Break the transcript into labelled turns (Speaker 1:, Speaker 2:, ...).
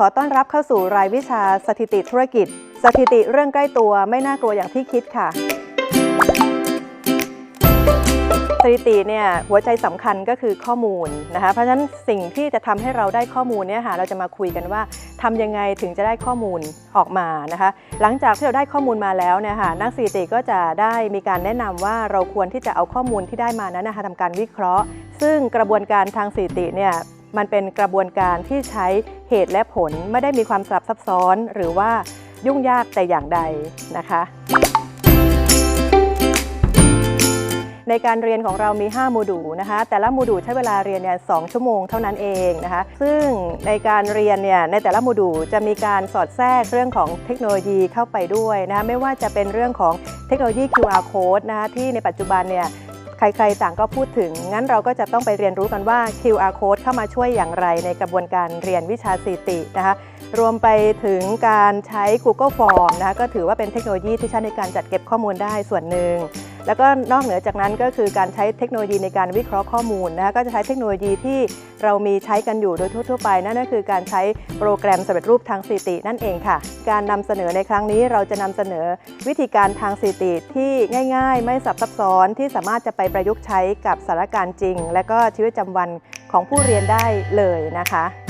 Speaker 1: ขอต้อนรับเข้าสู่รายวิชาสถิติธุรกิจ สถิติเรื่องใกล้ตัวไม่น่ากลัวอย่างที่คิดค่ะ สถิติเนี่ยหัวใจสำคัญก็คือข้อมูลนะคะ เพราะฉะนั้นสิ่งที่จะทำให้เราได้ข้อมูลเนี่ยค่ะเราจะมาคุยกันว่าทำยังไงถึงจะได้ข้อมูลออกมานะคะ หลังจากที่เราได้ข้อมูลมาแล้วเนี่ยค่ะนักสถิติก็จะได้มีการแนะนำว่าเราควรที่จะเอาข้อมูลที่ได้มานั้นนะคะทำการวิเคราะห์ ซึ่งกระบวนการทางสถิติเนี่ย มันเป็นกระบวนการที่ใช้เหตุและผลไม่ได้มีความสลับซับซ้อน หรือว่ายุ่งยากแต่อย่างใดนะคะ ในการเรียนของเรามี 5 โมดูลนะคะ แต่ละโมดูลใช้เวลาเรียนเนี่ยสชั่วโมงเท่านั้นเองนะคะ ซึ่งในการเรียนเนี่ยในแต่ละโมดูลจะมีการสอดแทรกเรื่องของเทคโนโลยีเข้าไปด้วยนะคะไม่ว่าจะเป็นเรื่องของเทคโนโลยี QR code นะคะที่ในปัจจุบันเนี่ย ใครๆต่างก็พูดถึง งั้นเราก็จะต้องไปเรียนรู้กันว่า QR code เข้ามาช่วยอย่างไรในกระบวนการเรียนวิชาสถิตินะคะ รวมไปถึงการใช้ Google Form นะคะก็ถือว่าเป็นเทคโนโลยีที่ใช้ในการจัดเก็บข้อมูลได้ส่วนหนึ่ง แล้วก็นอกเหนือจากนั้นก็คือการใช้เทคโนโลยีในการวิเคราะห์ข้อมูลนะคะก็จะใช้เทคโนโลยีที่เรามีใช้กันอยู่โดยทั่ว ๆ ไปนั่นก็คือการใช้โปรแกรมสำเร็จรูปทางสถิตินั่นเองค่ะ การนำเสนอในครั้งนี้เราจะนำเสนอวิธีการทางสถิติที่ง่าย ๆ ไม่ซับซ้อนที่สามารถจะไปประยุกต์ใช้กับสถานการณ์จริง และก็ชีวิตประจำวันของผู้เรียนได้เลยนะคะ